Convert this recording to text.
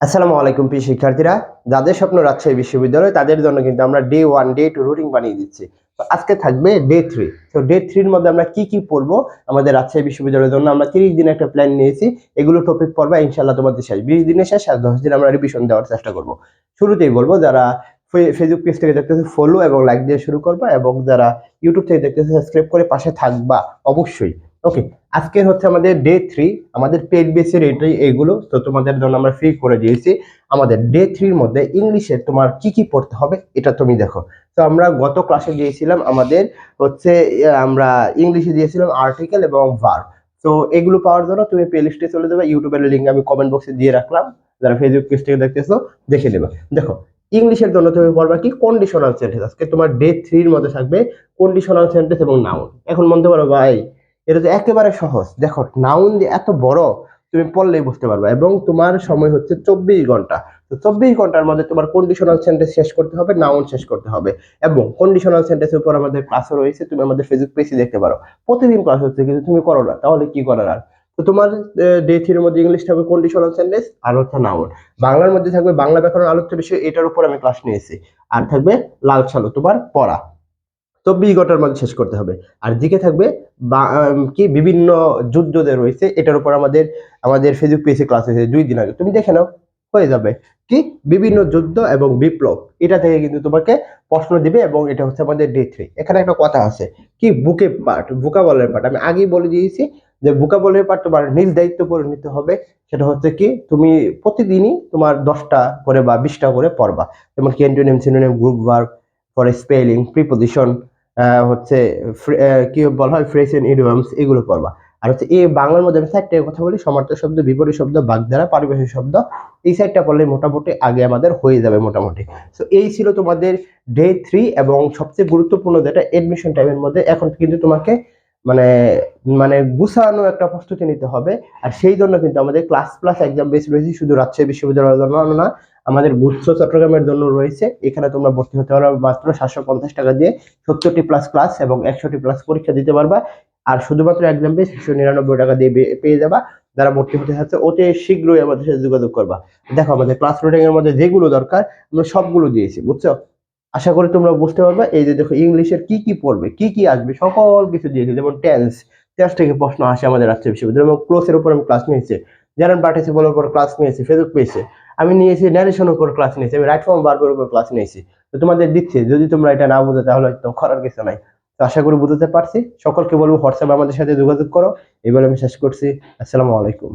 আসসালামু আলাইকুম প্রিয় শিক্ষার্থীরা, যাদের স্বপ্ন রাজশাহী বিশ্ববিদ্যালয়, তাদের জন্য কিন্তু আমরা day one day two routine বানিয়ে দিচ্ছি। তো আজকে থাকবে ডে থ্রি তো ডে থ্রির মধ্যে আমরা কি কি পড়ব আমাদের রাজশাহী বিশ্ববিদ্যালয়ের জন্য? আমরা তিরিশ দিন একটা প্ল্যান নিয়েছি। এগুলো টপিক পড়বা ইনশাল্লাহ তোমাদের শেষ। বিশ দিনের শেষ, আর দশ দিন আমরা রিভিশন দেওয়ার চেষ্টা করব। শুরুতেই বলব, যারা ফেসবুক পেজ থেকে দেখতেছে ফলো এবং লাইক দিয়ে শুরু করবা এবং যারা ইউটিউব থেকে দেখতেছে সাবস্ক্রাইব করে পাশে থাকবা, অবশ্যই। ওকে আজকের হচ্ছে আমাদের ডে থ্রি আমাদের পেড বেসের এটাই এগুলো তো তোমাদের জন্য আমরা ফ্রি করে দিয়েছি। আমাদের ডে থ্রির মধ্যে ইংলিশে তোমার কি কি পড়তে হবে, এটা তুমি দেখো। তো আমরা গত ক্লাসে দিয়েছিলাম আমাদের হচ্ছে আমরা ইংলিশে দিয়েছিলাম আর্টিকেল এবং ভার্ব তো এগুলো পাওয়ার জন্য তুমি প্লে লিস্টে চলে যাবে ইউটিউবের লিঙ্ক আমি কমেন্ট বক্সে দিয়ে রাখলাম। যারা ফেসবুক পেজ থেকে দেখতেছো, দেখে নেবে। দেখো ইংলিশের জন্য তুমি পড়বা কি? কন্ডিশনাল সেন্টেন্স আজকে তোমার ডে থ্রির মধ্যে থাকবে কন্ডিশনাল সেন্টেন্স এবং নাউন এখন বলতে পারো, ভাই এটা তো একেবারে সহজ। দেখো নাউন যে এত বড়, তুমি পড়লেই বুঝতে পারবে। এবং তোমার সময় হচ্ছে চব্বিশ ঘণ্টা। তো চব্বিশ ঘণ্টার মধ্যে তোমার কন্ডিশনাল সেন্টেন্স শেষ করতে হবে নাউন শেষ করতে হবে। এবং কন্ডিশনাল সেন্টেন্সের উপর আমাদের ক্লাসও রয়েছে, তুমি আমাদের ফেসবুক পেজে দেখতে পারো। প্রতিদিন ক্লাস হচ্ছে, কিন্তু তুমি করো না, তাহলে কি করার আর? তো তোমার ডে থ্রির মধ্যে ইংলিশ থাকবে কন্ডিশনাল সেন্টেন্স আর হচ্ছে নাউন বাংলার মধ্যে থাকবে বাংলা ব্যাকরণ আলোচ্য বিষয়, এটার উপর আমি ক্লাস নিয়েছি। আর থাকবে লাল সালো তোমার পড়া। চব্বিশ ঘণ্টার মধ্যে শেষ করতে হবে। আর দিকে থাকবে, বা- কি বিভিন্ন যুদ্ধ রয়েছে, এটার উপর আমাদের আমাদের ফেসবুক পেজে ক্লাস হয়েছে দুই দিন আগে। তুমি দেখে নাও, হয়ে যাবে। কি? বিভিন্ন যুদ্ধ এবং বিপ্লব, এটা থেকে কিন্তু তোমাকে প্রশ্ন দিবে এবং এটা হচ্ছে আমাদের ডে থ্রি এখানে একটা কথা আছে, কি বুকে পার্ট বুকাবলের পার্ট আমি আগেই বলে দিয়েছি যে বুকাবলের পার্ট তোমার নিজ দায়িত্ব করে নিতে হবে। সেটা হচ্ছে কি, তুমি প্রতিদিনই তোমার দশটা করে বা বিশটা করে পড়বা। যেমন কি অ্যান্টোনিম সিনোনিম গ্রুপ ভার্ব পরে স্পেলিং প্রিপোজিশন হচ্ছে কি বলা হয় ফ্রেশ এন্ড ইডিয়মস এগুলো পড়বা। আর হচ্ছে এই বাংলার মধ্যে আমি চারটে কথা বলি, সমার্থক শব্দ, বিপরীত শব্দ বাগধারা পারিভাষিক শব্দ। এই সাইডটা পড়লে মোটামুটি আগে আমাদের হয়ে যাবে মোটামুটি। তো এই ছিল তোমাদের ডে থ্রি এবং সবচেয়ে গুরুত্বপূর্ণ যেটা এডমিশন টাইমের মধ্যে। এখন কিন্তু তোমাকে মানে মানে গুছানো একটা প্রস্তুতি নিতে হবে। আর সেই জন্য কিন্তু আমাদের ক্লাস প্লাস এক্সাম বেস রয়েছে শুধু রাজশাহী বিশ্ববিদ্যালয়ের জন্য না আমাদের গুচ্ছ চট্টগ্রামের জন্য রয়েছে। এখানে তোমরা ভর্তি হতে পারবে মাত্র সাতশো পঞ্চাশ টাকা দিয়ে সত্তরটি প্লাস ক্লাস এবং একশোটি প্লাস পরীক্ষা দিতে পারবা। আর শুধুমাত্র এক্সাম বেস একশো নিরানব্বই টাকা দিয়ে পেয়ে যাবা। যারা ভর্তি হতে চাচ্ছে অতি শীঘ্রই আমাদের সাথে যোগাযোগ করবা। দেখো, আমাদের ক্লাস রুটিং এর মধ্যে যেগুলো দরকার, আমরা সবগুলো দিয়েছি, বুঝছ? আশা করি তোমরা বুঝতে পারবে। এই যে দেখো, ইংলিশের কি কি পড়বে, কি কি আসবে, সকল কিছু দিয়েছি, যেমন টেন্স টেন্স থেকে প্রশ্ন আসে আমাদের রাজশাহী বিশ্ববিদ্যালয় এবং ক্লোজের উপর আমি ক্লাস নিয়েছি। জেনারেল পার্টিসিপলের উপর ক্লাস নিয়েছি ফেসবুক পেজে আমি নিয়েছি ন্যারেশনের উপর ক্লাস নিয়েছি, আমি রাইট ফর্ম বারবার উপর ক্লাস নিয়েছি। তো তোমাদের দিচ্ছে, যদি তোমরা এটা না বোঝো তাহলে তো করার কিছু নাই। তো আশা করি বুঝতে পারছি। সকলকে বলব হোয়াটসঅ্যাপে আমাদের সাথে যোগাযোগ করো। এবার আমি শেষ করছি। আসসালামু আলাইকুম।